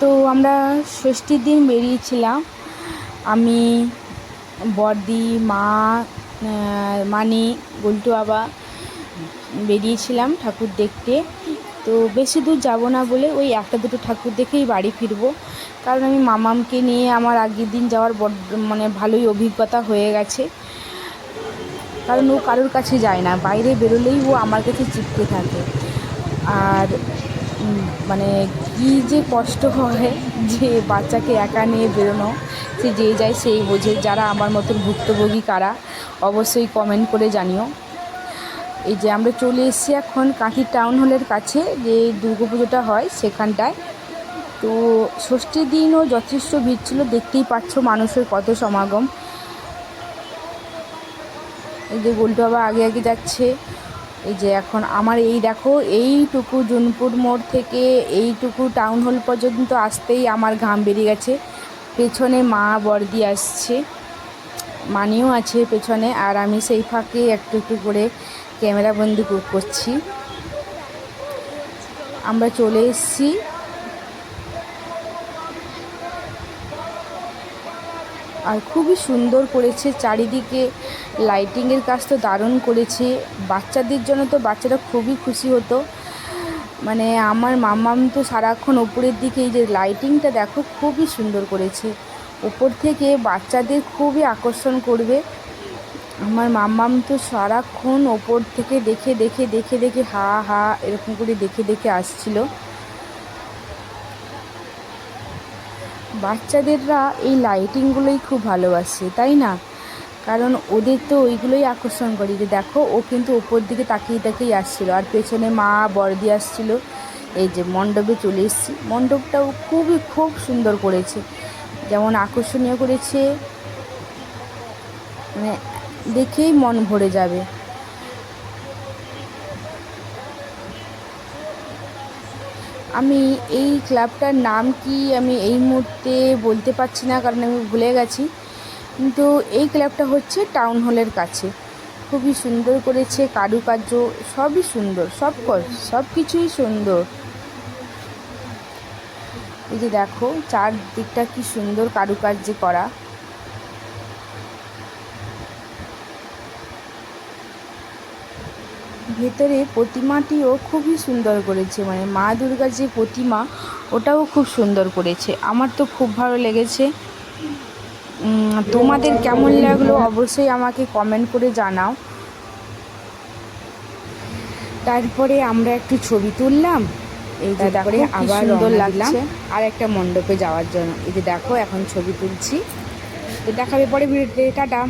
তো আমরা ষষ্ঠীর দিন বেরিয়েছিলাম। আমি বড়দি মা মানি, গুলটু বাবা বেরিয়েছিলাম ঠাকুর দেখতে। তো বেশি দূর যাব না বলে ওই একটা দুটো ঠাকুর দেখেই বাড়ি ফিরবো। কারণ আমি মামামকে নিয়ে আমার আগের দিন যাওয়ার বড্ড মানে ভালোই অভিজ্ঞতা হয়ে গেছে। কারণ ও কারোর কাছে যায় না, বাইরে বেরোলেই ও আমার কাছে চিপকে থাকে। আর মানে কী যে কষ্ট হয় যে বাচ্চাকে একা নিয়ে বেরোনো, সে যে যায় সেই বোঝে। যারা আমার মতন ভুক্তভোগী কারা, অবশ্যই কমেন্ট করে জানিও। এই যে আমরা চলে এসেছি এখন কাঁথি টাউন হলের কাছে, যে পুজোটা হয় সেখানটায়। তো ষষ্ঠীর দিনও যথেষ্ট ভিড় ছিল, দেখতেই পাচ্ছ মানুষের কত সমাগম। এই যে গোলটু বাবা আগে আগে যাচ্ছে। এই যে এখন আমার এই দেখো, এইটুকু জুনপুর মোড় থেকে এইটুকু টাউন হল পর্যন্ত আসতেই আমার ঘাম বেরিয়ে গেছে। পেছনে মা বর্দি আসছে, মানিও আছে পেছনে, আর আমি সেই ফাঁকে একটু একটু করে ক্যামেরা বন্দি করছি। আমরা চলে এসেছি আর খুবই সুন্দর করেছে। চারিদিকে লাইটিংয়ের কাজ তো দারুণ করেছে। বাচ্চাদের জন্য তো বাচ্চারা খুবই খুশি হতো। মানে আমার মামাম তো সারাক্ষণ ওপরের দিকে এই যে লাইটিংটা দেখো, খুবই সুন্দর করেছে। ওপর থেকে বাচ্চাদের খুবই আকর্ষণ করবে। আমার মাম্মাম তো সারাক্ষণ ওপর থেকে দেখে দেখে দেখে দেখে হা হা, এরকম করে দেখে দেখে আসছিল। বাচ্চাদেররা এই লাইটিংগুলোই খুব ভালোবাসে, তাই না? কারণ ওদের তো ওইগুলোই আকর্ষণ করে যে দেখো, ও কিন্তু ওপর দিকে তাকিয়ে তাকিয়ে আসছিল আর পেছনে মা, বড়দি আসছিল। এই যে মণ্ডপে চলে এসেছি। মণ্ডপটাও খুবই খুব সুন্দর করেছে। যেমন আকর্ষণীয় করেছে মানে দেখেই মন ভরে যাবে। আমি এই ক্লাবটার নাম কি আমি এই মুহূর্তে বলতে পারছি না, কারণ আমি ভুলে গেছি। কিন্তু এই ক্লাবটা হচ্ছে টাউন হলের কাছে। খুবই সুন্দর করেছে, কারুকার্য সবই সুন্দর, সব সব কিছুই সুন্দর। এই যে দেখো, চারদিকটা কি সুন্দর কারুকার্য করা। ভেতরে প্রতিমাটিও খুবই সুন্দর করেছে। মানে মা দুর্গার যে প্রতিমা ওটাও খুব সুন্দর করেছে। আমার তো খুব ভালো লেগেছে। তোমাদের কেমন লাগল অবশ্যই আমাকে কমেন্ট করে জানাও। তারপরে আমরা একটু ছবি তুললাম। এই যে তারপরে আবার সুন্দর লাগলাম আর একটা মণ্ডপে যাওয়ার জন্য। এই যে দেখো এখন ছবি তুলছি। তো দেখাবে পরে ভিডিওতে। টাটা।